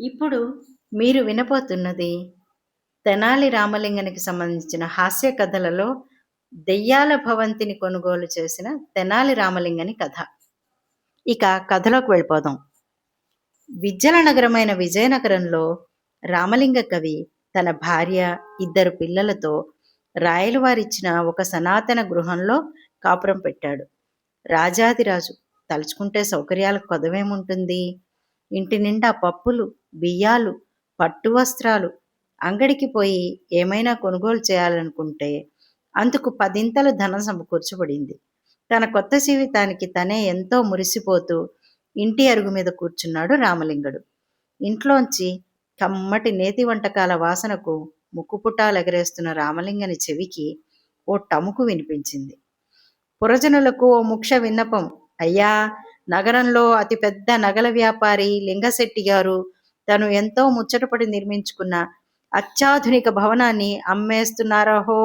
ఇప్పుడు మీరు వినబోతున్నది తెనాలి రామలింగనికి సంబంధించిన హాస్య కథలలో దెయ్యాల భవంతిని కొనుగోలు చేసిన తెనాలి రామలింగని కథ. ఇక కథలోకి వెళ్ళిపోదాం. విద్యల నగరమైన విజయనగరంలో రామలింగ కవి తన భార్య ఇద్దరు పిల్లలతో రాయలు వారిచ్చిన ఒక సనాతన గృహంలో కాపురం పెట్టాడు. రాజాదిరాజు తలుచుకుంటే సౌకర్యాలకు కొదవేముంటుంది? ఇంటి నిండా పప్పులు బియ్యాలు పట్టు వస్త్రాలు అంగడికి పోయి ఏమైనా కొనుగోలు చేయాలనుకుంటే అందుకు పదింతలు ధనం సమకూర్చబడింది. తన కొత్త జీవితానికి తనే ఎంతో మురిసిపోతూ ఇంటి అరుగు మీద కూర్చున్నాడు రామలింగుడు. ఇంట్లోంచి కమ్మటి నేతి వంటకాల వాసనకు ముక్కుపుటాలు ఎగరేస్తున్న రామలింగని చెవికి ఓ టముకు వినిపించింది. పురజనులకు ఓ ముఖ్య విన్నపం అయ్యా నగరంలో అతిపెద్ద నగల వ్యాపారి లింగశెట్టి గారు తను ఎంతో ముచ్చటపడి నిర్మించుకున్న అత్యాధునిక భవనాన్ని అమ్మేస్తున్నారహో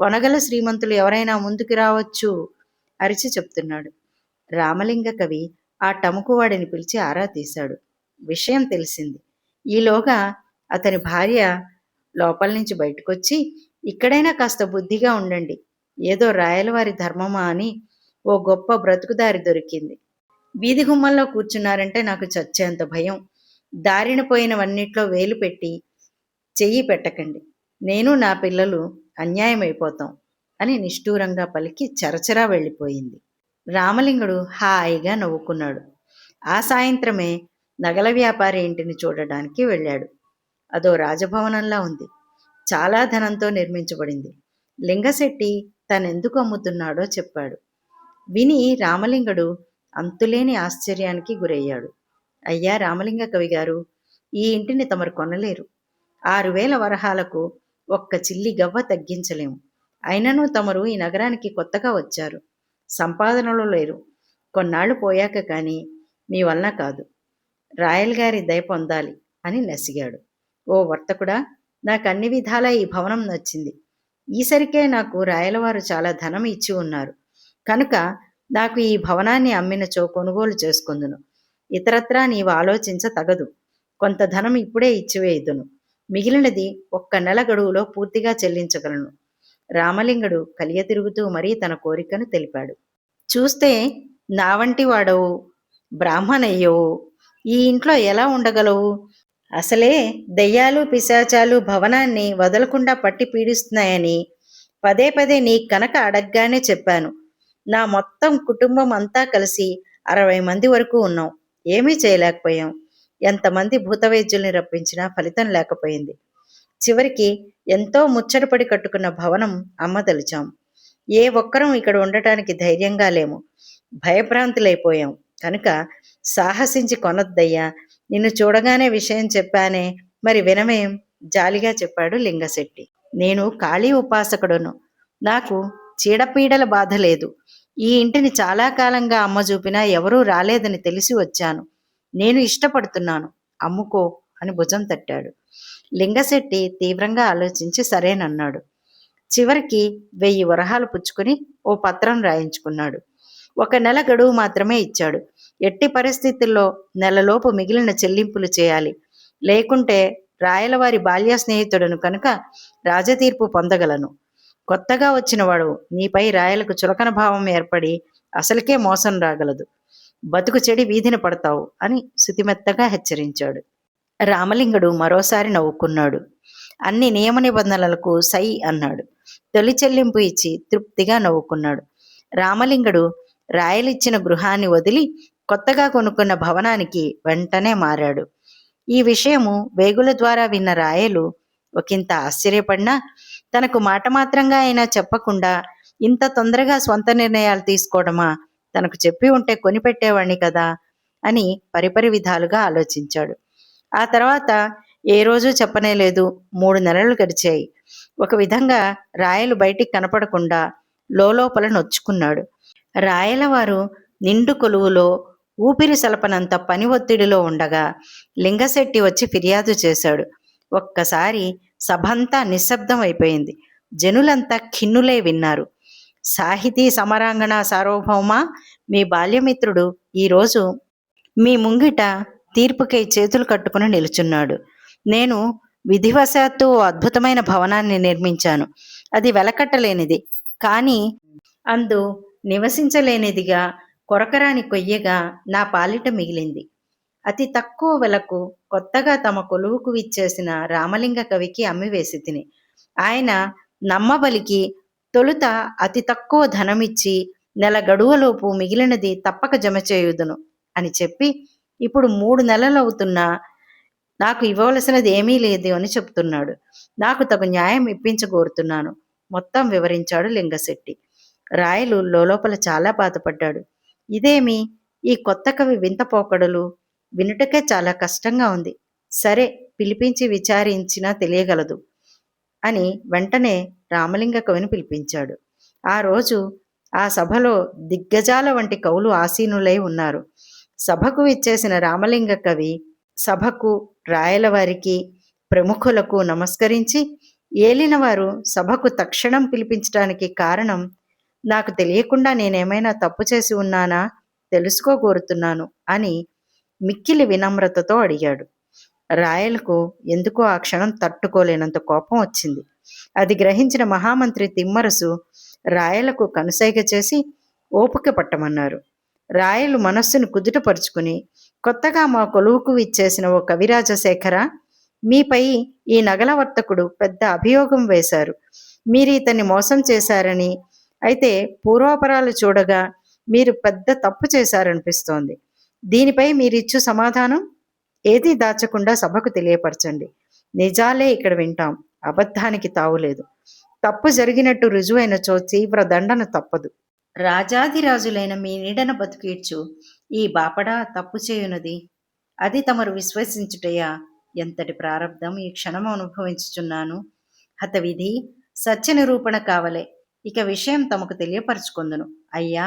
కొనగల శ్రీమంతులు ఎవరైనా ముందుకు రావచ్చు అరిచి చెప్తున్నాడు. రామలింగ కవి ఆ టముకువాడిని పిలిచి ఆరా తీశాడు. విషయం తెలిసింది. ఈలోగా అతని భార్య లోపల నుంచి బయటకొచ్చి ఇక్కడైనా కాస్త బుద్ధిగా ఉండండి. ఏదో రాయలవారి ధర్మమా అని ఓ గొప్ప బ్రతుకుదారి దొరికింది. వీధి గుమ్మల్లో కూర్చున్నారంటే నాకు చచ్చేంత భయం. దారిన పోయినవన్నిట్లో వేలు పెట్టి చెయ్యి పెట్టకండి. నేను నా పిల్లలు అన్యాయమైపోతాం అని నిష్ఠూరంగా పలికి చరచరా వెళ్ళిపోయింది. రామలింగుడు హాయిగా నవ్వుకున్నాడు. ఆ సాయంత్రమే నగల వ్యాపారి ఇంటిని చూడడానికి వెళ్ళాడు. అదో రాజభవనంలా ఉంది. చాలా ధనంతో నిర్మించబడింది. లింగశెట్టి తనెందుకు అమ్ముతున్నాడో చెప్పాడు. విని రామలింగుడు అంతులేని ఆశ్చర్యానికి గురయ్యాడు. అయ్యా రామలింగ కవి గారు ఈ ఇంటిని తమరు కొనలేరు. ఆరు వేల వరహాలకు ఒక్క చిల్లి గవ్వ తగ్గించలేము అయినను తమరు ఈ నగరానికి కొత్తగా వచ్చారు. సంపాదనలో లేరు. కొన్నాళ్ళు పోయాక కానీ మీ వలన కాదు. రాయల్ గారి దయ పొందాలి అని నసిగాడు. ఓ వర్తకుడా నాకు అన్ని విధాలా ఈ భవనం నచ్చింది. ఈసరికే నాకు రాయలవారు చాలా ధనం ఇచ్చి ఉన్నారు. కనుక నాకు ఈ భవనాన్ని అమ్మినచో కొనుగోలు చేసుకుందును. ఇతరత్రా నీవు ఆలోచించ తగదు కొంత ధనం ఇప్పుడే ఇచ్చివేయుదును. మిగిలినది ఒక్క నెల గడువులో పూర్తిగా చెల్లించగలను. రామలింగుడు కలియ తిరుగుతూ మరీ తన కోరికను తెలిపాడు. చూస్తే నా వంటి వాడవు బ్రాహ్మణయ్యవు. ఈ ఇంట్లో ఎలా ఉండగలవు? అసలే దెయ్యాలు పిశాచాలు భవనాన్ని వదలకుండా పట్టి పీడిస్తున్నాయని పదే పదే నీ కనుక అడగ్గానే చెప్పాను. నా మొత్తం కుటుంబం అంతా కలిసి అరవై మంది వరకు ఉన్నాం. ఏమీ చేయలేకపోయాం. ఎంతమంది భూతవైద్యుల్ని రప్పించినా ఫలితం లేకపోయింది. చివరికి ఎంతో ముచ్చటపడి కట్టుకున్న భవనం అమ్మదలిచాం ఏ ఒక్కరం ఇక్కడ ఉండటానికి ధైర్యంగా లేము. భయభ్రాంతులైపోయాం. కనుక సాహసించి కొనొద్దయ్యా. నిన్ను చూడగానే విషయం చెప్పానే. మరి వినమేం? జాలిగా చెప్పాడు లింగశెట్టి. నేను కాళీ ఉపాసకుడును. నాకు చీడపీడల బాధ లేదు. ఈ ఇంటిని చాలా కాలంగా అమ్మ చూపినా ఎవరూ రాలేదని తెలిసి వచ్చాను. నేను ఇష్టపడుతున్నాను. అమ్ముకో అని భుజం తట్టాడు. లింగశెట్టి తీవ్రంగా ఆలోచించి సరేనన్నాడు. చివరికి వెయ్యి వరహాలు పుచ్చుకుని ఓ పత్రం రాయించుకున్నాడు. ఒక నెల గడువు మాత్రమే ఇచ్చాడు. ఎట్టి పరిస్థితుల్లో నెలలోపు మిగిలిన చెల్లింపులు చేయాలి. లేకుంటే రాయలవారి బాల్య స్నేహితుడను కనుక రాజతీర్పు పొందగలను. కొత్తగా వచ్చినవాడు నీపై రాయలకు చులకన భావం ఏర్పడి అసలుకే మోసం రాగలదు. బతుకు చెడి వీధిన పడతావు అని శుతిమెత్తగా హెచ్చరించాడు. రామలింగుడు మరోసారి నవ్వుకున్నాడు. అన్ని నియమ నిబంధనలకు సై అన్నాడు. తొలి చెల్లింపు ఇచ్చి తృప్తిగా నవ్వుకున్నాడు. రామలింగుడు రాయలిచ్చిన గృహాన్ని వదిలి కొత్తగా కొనుక్కున్న భవనానికి వెంటనే మారాడు. ఈ విషయము వేగుల ద్వారా విన్న రాయలు ఒకంత ఆశ్చర్యపడినా తనకు మాట మాత్రంగా అయినా చెప్పకుండా ఇంత తొందరగా సొంత నిర్ణయాలు తీసుకోవడమా? తనకు చెప్పి ఉంటే కొనిపెట్టేవాణ్ణి కదా? అని పరిపరి విధాలుగా ఆలోచించాడు. ఆ తర్వాత ఏ రోజు చెప్పనే లేదు. మూడు నెలలు గడిచాయి. ఒక విధంగా రాయలు బయటికి కనపడకుండా లోపల నొచ్చుకున్నాడు. రాయల వారు నిండు కొలువులో ఊపిరి సలపనంత పని ఒత్తిడిలో ఉండగా లింగశెట్టి వచ్చి ఫిర్యాదు చేశాడు. ఒక్కసారి సభంతా నిశ్శబ్దం అయిపోయింది. జనులంతా ఖిన్నులే విన్నారు. సాహితీ సమరాంగణ సార్వభౌమ మీ బాల్యమిత్రుడు ఈరోజు మీ ముంగిట తీర్పుకై చేతులు కట్టుకుని నిలుచున్నాడు. నేను విధివశాత్తు ఓ అద్భుతమైన భవనాన్ని నిర్మించాను. అది వెలకట్టలేనిది. కానీ అందు నివసించలేనిదిగా కొరకరాని కొయ్యగా నా పాలిట మిగిలింది. అతి తక్కువ వెలకు కొత్తగా తమ కొలువుకు విచ్చేసిన రామలింగ కవికి అమ్మివేసి తిని. ఆయన నమ్మబలికి తొలుత అతి తక్కువ ధనమిచ్చి నెల గడువులోపు మిగిలినది తప్పక జమ చేయుదును అని చెప్పి ఇప్పుడు మూడు నెలలవుతున్నా నాకు ఇవ్వవలసినది ఏమీ లేదు అని చెప్తున్నాడు. నాకు తగు న్యాయం ఇప్పించగోరుతున్నాను మొత్తం వివరించాడు లింగశెట్టి. రాయలు లోపల చాలా బాధపడ్డాడు. ఇదేమి? ఈ కొత్త కవి వింత పోకడలు? వినుటకే చాలా కష్టంగా ఉంది. సరే పిలిపించి విచారించినా తెలియగలదు అని వెంటనే రామలింగ కవిని పిలిపించాడు. ఆ రోజు ఆ సభలో దిగ్గజాల వంటి కవులు ఆసీనులై ఉన్నారు. సభకు ఇచ్చేసిన రామలింగ కవి సభకు రాయలవారికి ప్రముఖులకు నమస్కరించి ఏలినవారు సభకు తక్షణం పిలిపించడానికి కారణం నాకు తెలియకుండా నేనేమైనా తప్పు చేసి ఉన్నానా? తెలుసుకోగోరుతున్నాను అని మిక్కిలి వినమ్రతతో అడిగాడు. రాయలకు ఎందుకో ఆ క్షణం తట్టుకోలేనంత కోపం వచ్చింది. అది గ్రహించిన మహామంత్రి తిమ్మరసు రాయలకు కనుసైగ చేసి ఓపిక పట్టమన్నారు. రాయలు మనస్సును కుదుటపరుచుకుని కొత్తగా మా కొలువుకు ఇచ్చేసిన ఓ కవిరాజశేఖర మీపై ఈ నగల వర్తకుడు పెద్ద అభియోగం వేశారు. మీరు ఇతన్ని మోసం చేశారని అయితే పూర్వాపరాలు చూడగా మీరు పెద్ద తప్పు చేశారనిపిస్తోంది. దీనిపై మీరిచ్చు సమాధానం ఏది దాచకుండా సభకు తెలియపరచండి. నిజాలే ఇక్కడ వింటాం. అబద్ధానికి తావులేదు తప్పు జరిగినట్టు రుజువైనచో తీవ్ర దండన తప్పదు. రాజాదిరాజులైన మీ నీడన బతికీడ్చు. ఈ బాపడా తప్పు చేయునది. అది తమరు విశ్వసించుటయా? ఎంతటి ప్రారంధం ఈ క్షణం అనుభవించుచున్నాను. హతవిధి సత్య నిరూపణ కావలే. ఇక విషయం తమకు తెలియపరచుకొందును. అయ్యా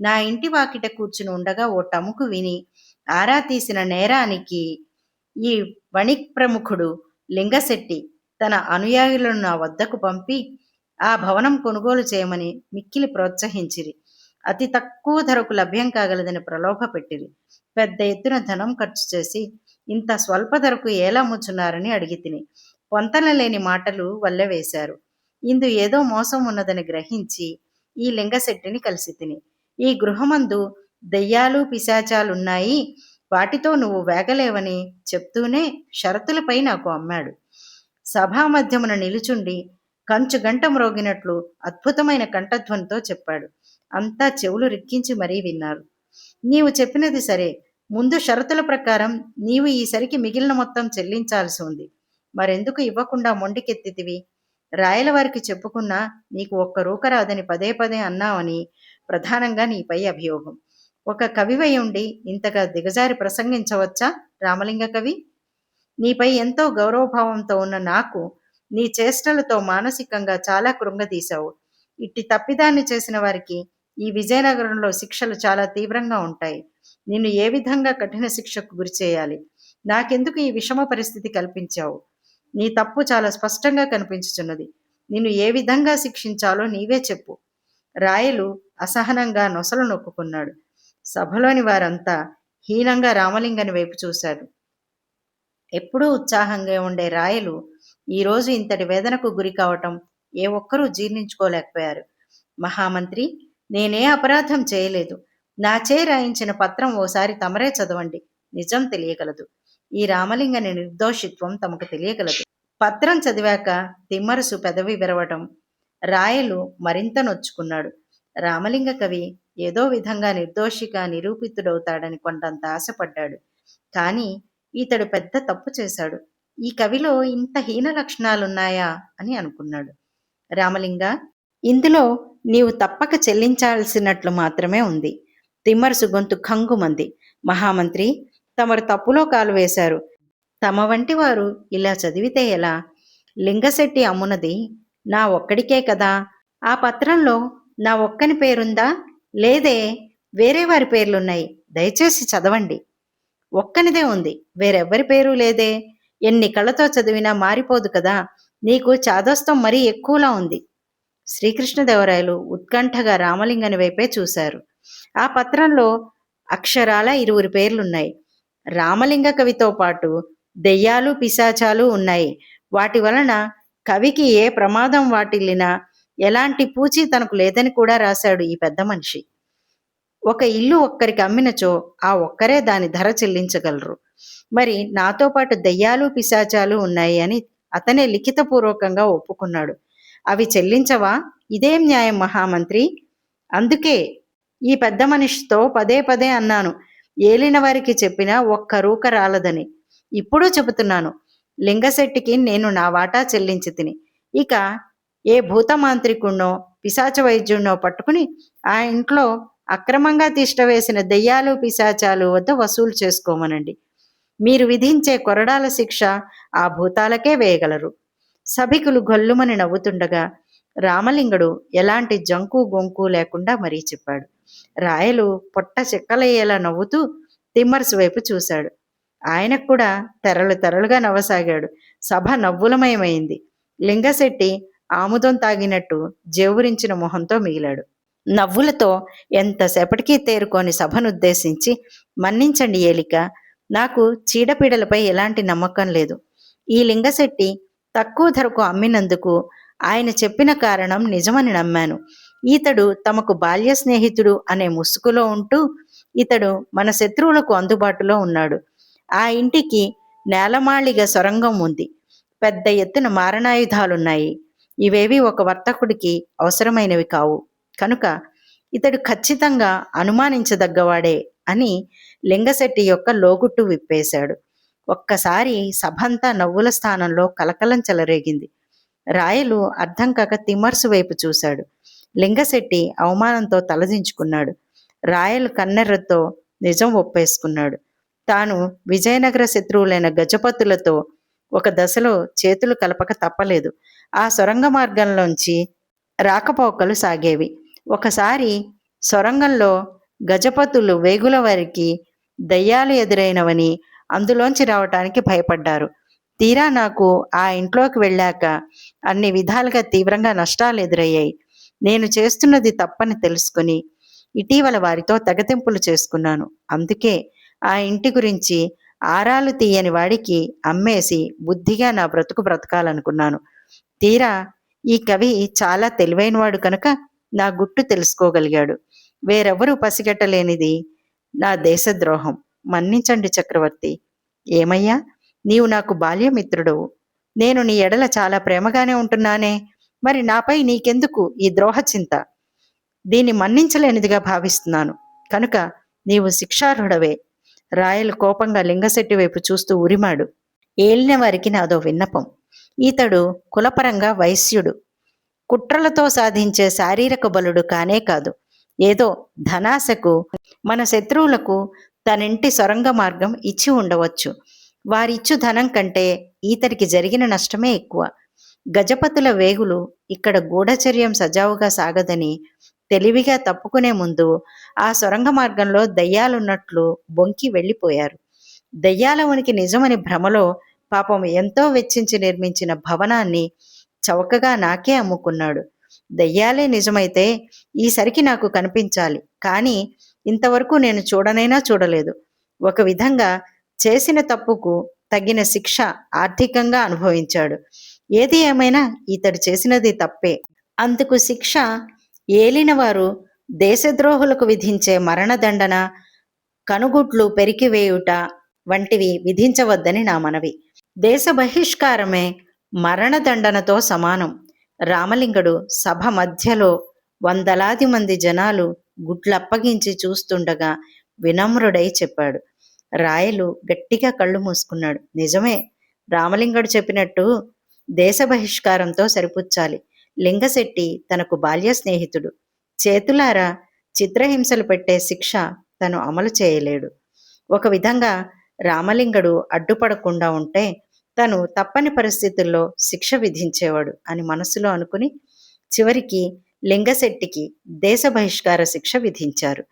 నా ఇంటి వాకిట కూర్చుని ఉండగా ఓ టముకు విని ఆరా తీసిన నేరానికి ఈ వణిక్ ప్రముఖుడు లింగశెట్టి తన అనుయాయులను నా వద్దకు పంపి ఆ భవనం కొనుగోలు చేయమని మిక్కిలి ప్రోత్సహించిరి. అతి తక్కువ ధరకు లభ్యం కాగలదని ప్రలోభ పెట్టిరి. పెద్ద ఎత్తున ధనం ఖర్చు చేసి ఇంత స్వల్ప ధరకు ఎలా ముచ్చున్నారని అడిగి తిని పొంతన లేని మాటలు వల్లె వేశారు. ఇందు ఏదో మోసం ఉన్నదని గ్రహించి ఈ లింగశెట్టిని కలిసి తిని ఈ గృహమందు దెయ్యాలు పిశాచాలున్నాయి. వాటితో నువ్వు వేగలేవని చెప్తూనే షరతులపై నాకు అమ్మాడు. సభామధ్యమున నిలుచుండి కంచు గంట మ్రోగినట్లు అద్భుతమైన కంఠధ్వనితో చెప్పాడు. అంతా చెవులు రిక్కించి మరీ విన్నారు. నీవు చెప్పినది సరే. ముందు షరతుల ప్రకారం నీవు ఈసరికి మిగిలిన మొత్తం చెల్లించాల్సి ఉంది. మరెందుకు ఇవ్వకుండా మొండికెత్తితివి? రాయల వారికి చెప్పుకున్నా నీకు ఒక్క రూక రాదని పదే పదే అన్నావని ప్రధానంగా నీపై అభియోగం. ఒక కవివై ఉండి ఇంతగా దిగజారి ప్రసంగించవచ్చా రామలింగ కవి? నీపై ఎంతో గౌరవభావంతో ఉన్న నాకు నీ చేష్టలతో మానసికంగా చాలా కృంగదీశావు. ఇట్టి తప్పిదాన్ని చేసిన వారికి ఈ విజయనగరంలో శిక్షలు చాలా తీవ్రంగా ఉంటాయి. నిన్ను ఏ విధంగా కఠిన శిక్షకు గురి చేయాలి? నాకెందుకు ఈ విషమ పరిస్థితి కల్పించావు? నీ తప్పు చాలా స్పష్టంగా కనిపించుచున్నది. నిన్ను ఏ విధంగా శిక్షించాలో నీవే చెప్పు. రాయలు అసహనంగా నొసలు నొక్కుకున్నాడు. సభలోని వారంతా హీనంగా రామలింగని వైపు చూశారు. ఎప్పుడూ ఉత్సాహంగా ఉండే రాయలు ఈరోజు ఇంతటి వేదనకు గురి కావటం ఏ ఒక్కరూ జీర్ణించుకోలేకపోయారు. మహామంత్రి నేనే అపరాధం చేయలేదు. నాచే రాయించిన పత్రం ఓసారి తమరే చదవండి. నిజం తెలియగలదు. ఈ రామలింగని నిర్దోషిత్వం తమకు తెలియగలదు. పత్రం చదివాక తిమ్మరసు పెదవి విరవటం రాయలు మరింత నొచ్చుకున్నాడు. రామలింగ కవి ఏదో విధంగా నిర్దోషిగా నిరూపితుడవుతాడని కొండంత ఆశపడ్డాడు. కానీ ఇతడు పెద్ద తప్పు చేశాడు. ఈ కవిలో ఇంత హీన లక్షణాలున్నాయా అని అనుకున్నాడు. రామలింగ ఇందులో నీవు తప్పక చెల్లించాల్సినట్లు మాత్రమే ఉంది. తిమ్మరసు గొంతు ఖంగుమంది. మహామంత్రి తమరు తప్పులో కాలు వేశారు. తమ వంటి వారు ఇలా చదివితే ఎలా? లింగశెట్టి అమ్మునది నా ఒక్కడికే కదా? ఆ పత్రంలో నా ఒక్కని పేరుందా? లేదే వేరే వారి పేర్లున్నాయి. దయచేసి చదవండి. ఒక్కనిదే ఉంది. వేరెవ్వరి పేరు లేదే. ఎన్ని కళ్ళతో చదివినా మారిపోదు కదా. నీకు చాదస్తం మరీ ఎక్కువలా ఉంది. శ్రీకృష్ణదేవరాయలు ఉత్కంఠగా రామలింగని వైపే చూశారు. ఆ పత్రంలో అక్షరాల ఇరువురి పేర్లున్నాయి. రామలింగ కవితో పాటు దెయ్యాలు పిశాచాలు ఉన్నాయి. వాటి వలన కవికి ఏ ప్రమాదం వాటిల్లినా ఎలాంటి పూచి తనకు లేదని కూడా రాశాడు ఈ పెద్ద మనిషి. ఒక ఇల్లు ఒక్కరికి అమ్మినచో ఆ ఒక్కరే దాని ధర చెల్లించగలరు. మరి నాతో పాటు దయ్యాలు పిశాచాలు ఉన్నాయి అని అతనే లిఖితపూర్వకంగా ఒప్పుకున్నాడు. అవి చెల్లించవా? ఇదేం న్యాయం మహామంత్రి? అందుకే ఈ పెద్ద మనిషితో పదే పదే అన్నాను. ఏలిన వారికి చెప్పినా ఒక్క రూక రాలదని. ఇప్పుడు చెబుతున్నాను. లింగశెట్టికి నేను నా వాటా చెల్లించి తిని. ఇక ఏ భూతమాంత్రికుణ్ణో పిశాచ వైద్యుణ్ణో పట్టుకుని ఆ ఇంట్లో అక్రమంగా తిష్టవేసిన దెయ్యాలు పిశాచాలు వద్ద వసూలు చేసుకోమనండి. మీరు విధించే కొరడాల శిక్ష ఆ భూతాలకే వేయగలరు. సభికులు గొల్లుమని నవ్వుతుండగా రామలింగుడు ఎలాంటి జంకు గొంకు లేకుండా మరీ చెప్పాడు. రాయలు పొట్ట చెక్కలయ్యేలా నవ్వుతూ తిమ్మర్స్ వైపు చూశాడు. ఆయనకు కూడా తెరలు తెరలుగా నవ్వసాగాడు. సభ నవ్వులమయమైంది. లింగశెట్టి ఆముదం తాగినట్టు జేవురించిన మొహంతో మిగిలాడు. నవ్వులతో ఎంతసేపటికి తేరుకొని సభనుద్దేశించి మన్నించండి ఏలిక నాకు చీడపీడలపై ఎలాంటి నమ్మకం లేదు. ఈ లింగశెట్టి తక్కువ ధరకు అమ్మినందుకు ఆయన చెప్పిన కారణం నిజమని నమ్మాను. ఈతడు తమకు బాల్య స్నేహితుడు అనే ముసుగులో ఉంటూ ఇతడు మన శత్రువులకు అందుబాటులో ఉన్నాడు. ఆ ఇంటికి నేలమాళిగ సొరంగం ఉంది. పెద్ద ఎత్తున మారణాయుధాలున్నాయి. ఇవేవి ఒక వర్తకుడికి అవసరమైనవి కావు. కనుక ఇతడు ఖచ్చితంగా అనుమానించదగ్గవాడే అని లింగశెట్టి యొక్క లోగుట్టు విప్పేశాడు. ఒక్కసారి సభంతా నవ్వుల స్థానంలో కలకలం చెలరేగింది. రాయలు అర్థం కాక తిమ్మర్సు వైపు చూశాడు. లింగశెట్టి అవమానంతో తలదించుకున్నాడు. రాయలు కన్నెర్రతో నిజం ఒప్పేసుకున్నాడు. తాను విజయనగర శత్రువులైన గజపతులతో ఒక దశలో చేతులు కలపక తప్పలేదు. ఆ సొరంగ మార్గంలోంచి రాకపోకలు సాగేవి. ఒకసారి సొరంగంలో గజపతులు వేగుల వారికి దయ్యాలు ఎదురైనవని అందులోంచి రావటానికి భయపడ్డారు. తీరా నాకు ఆ ఇంట్లోకి వెళ్ళాక అన్ని విధాలుగా తీవ్రంగా నష్టాలు ఎదురయ్యాయి. నేను చేస్తున్నది తప్పని తెలుసుకుని ఇటీవల వారితో తెగతింపులు చేసుకున్నాను. అందుకే ఆ ఇంటి గురించి ఆరాలు తీయని వాడికి అమ్మేసి బుద్ధిగా నా బ్రతుకు బ్రతకాలనుకున్నాను. తీరా ఈ కవి చాలా తెలివైనవాడు కనుక నా గుట్టు తెలుసుకోగలిగాడు. వేరెవరూ పసిగట్టలేనిది నా దేశద్రోహం. మన్నించండి చక్రవర్తి. ఏమయ్యా? నీవు నాకు బాల్యమిత్రుడవు నేను నీ ఎడల చాలా ప్రేమగానే ఉంటున్నానే. మరి నాపై నీకెందుకు ఈ ద్రోహ చింత దీన్ని మన్నించలేనిదిగా భావిస్తున్నాను. కనుక నీవు శిక్షార్హుడవే. రాయలు కోపంగా లింగశెట్టి వైపు చూస్తూ ఉరిమాడు. ఏలిన వారికి నాదో విన్నపం. ఇతడు కులపరంగా వైశ్యుడు. కుట్రలతో సాధించే శారీరక బలుడు కానే కాదు. ఏదో ధనాశకు మన శత్రువులకు తనింటి సొరంగ మార్గం ఇచ్చి ఉండవచ్చు. వారిచ్చు ధనం కంటే ఈతడికి జరిగిన నష్టమే ఎక్కువ. గజపతుల వేగులు ఇక్కడ గూఢచర్యం సజావుగా సాగదని తెలివిగా తప్పుకునే ముందు ఆ సొరంగ మార్గంలో దయ్యాలున్నట్లు బొంకి వెళ్ళిపోయారు. దయ్యాల ఉనికి నిజమని భ్రమలో పాపం ఎంతో వెచ్చించి నిర్మించిన భవనాన్ని చౌకగా నాకే అమ్ముకున్నాడు. దయ్యాలే నిజమైతే ఈసరికి నాకు కనిపించాలి. కానీ ఇంతవరకు నేను చూడనైనా చూడలేదు. ఒక విధంగా చేసిన తప్పుకు తగిన శిక్ష ఆర్థికంగా అనుభవించాడు. ఏది ఏమైనా ఇతడు చేసినది తప్పే. అందుకు శిక్ష ఏలినవారు దేశద్రోహులకు విధించే మరణదండన కనుగుట్లు పెరికివేయుట వంటివి విధించవద్దని నా మనవి. దేశ బహిష్కారమే మరణదండనతో సమానం. రామలింగడు సభ మధ్యలో వందలాది మంది జనాలు గుడ్లప్పగించి చూస్తుండగా వినమ్రుడై చెప్పాడు. రాయలు గట్టిగా కళ్ళు మూసుకున్నాడు. నిజమే రామలింగడు చెప్పినట్టు దేశ బహిష్కారంతో సరిపుచ్చాలి. లింగశెట్టి తనకు బాల్య స్నేహితుడు. చేతులారా చిత్రహింసలు పెట్టే శిక్ష తను అమలు చేయలేడు. ఒక విధంగా రామలింగడు అడ్డుపడకుండా ఉంటే తను తప్పని పరిస్థితుల్లో శిక్ష విధించేవాడు అని మనసులో అనుకుని చివరికి లింగశెట్టికి దేశ బహిష్కార శిక్ష విధించారు.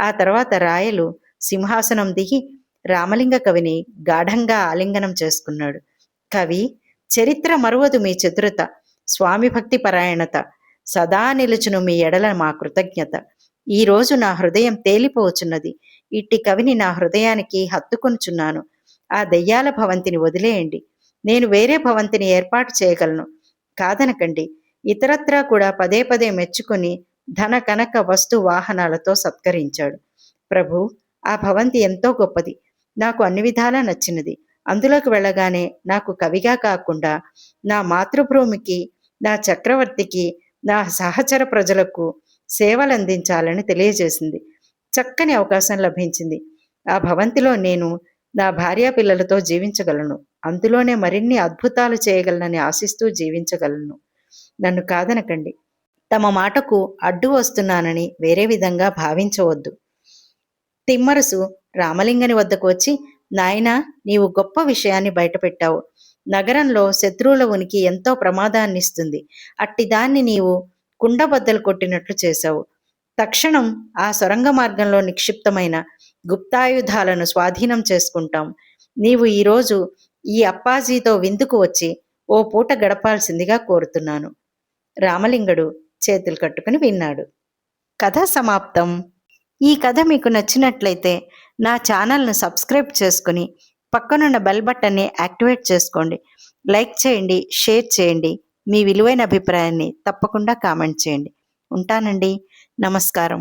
ఆ తర్వాత రాయలు సింహాసనం దిగి రామలింగ కవిని గాఢంగా ఆలింగనం చేసుకున్నాడు. కవి చరిత్ర మరువదు మీ చతురత స్వామి భక్తి పరాయణత సదా నిలుచును మీ ఎడల మా కృతజ్ఞత. ఈ రోజు నా హృదయం తేలిపోచున్నది. ఇట్టి కవిని నా హృదయానికి హత్తుకొనుచున్నాను. ఆ దెయ్యాల భవంతిని వదిలేయండి. నేను వేరే భవంతిని ఏర్పాటు చేయగలను. కాదనకండి ఇతరత్రా కూడా పదే పదే మెచ్చుకొని ధన కనక వస్తు వాహనాలతో సత్కరించాడు. ప్రభు ఆ భవంతి ఎంతో గొప్పది. నాకు అన్ని విధాలా నచ్చినది. అందులోకి వెళ్ళగానే నాకు కవిగా కాకుండా నా మాతృభూమికి నా చక్రవర్తికి నా సహచర ప్రజలకు సేవలందించాలని తెలియజేసింది. చక్కని అవకాశం లభించింది. ఆ భవంతిలో నేను నా భార్యా పిల్లలతో జీవించగలను. అందులోనే మరిన్ని అద్భుతాలు చేయగలనని ఆశిస్తూ జీవించగలను. నన్ను కాదనకండి. తమ మాటకు అడ్డు వస్తున్నానని వేరే విధంగా భావించవద్దు. తిమ్మరసు రామలింగని వద్దకు వచ్చి నాయనా నీవు గొప్ప విషయాన్ని బయటపెట్టావు. నగరంలో శత్రువుల ఉనికి ఎంతో ప్రమాదాన్నిస్తుంది. అట్టి దాన్ని నీవు కుండబద్దలు కొట్టినట్లు చేశావు. తక్షణం ఆ సొరంగ మార్గంలో నిక్షిప్తమైన గుప్తాయుధాలను స్వాధీనం చేసుకుంటాం. నీవు ఈరోజు ఈ అప్పాజీతో విందుకు వచ్చి ఓ పూట గడపాల్సిందిగా కోరుతున్నాను. రామలింగడు చేతులు కట్టుకుని విన్నాడు. కథ సమాప్తం. ఈ కథ మీకు నచ్చినట్లయితే నా ఛానల్ను సబ్స్క్రైబ్ చేసుకుని పక్కనున్న బెల్ బటన్ని యాక్టివేట్ చేసుకోండి. లైక్ చేయండి షేర్ చేయండి. మీ విలువైన అభిప్రాయాన్ని తప్పకుండా కామెంట్ చేయండి. ఉంటానండి. నమస్కారం.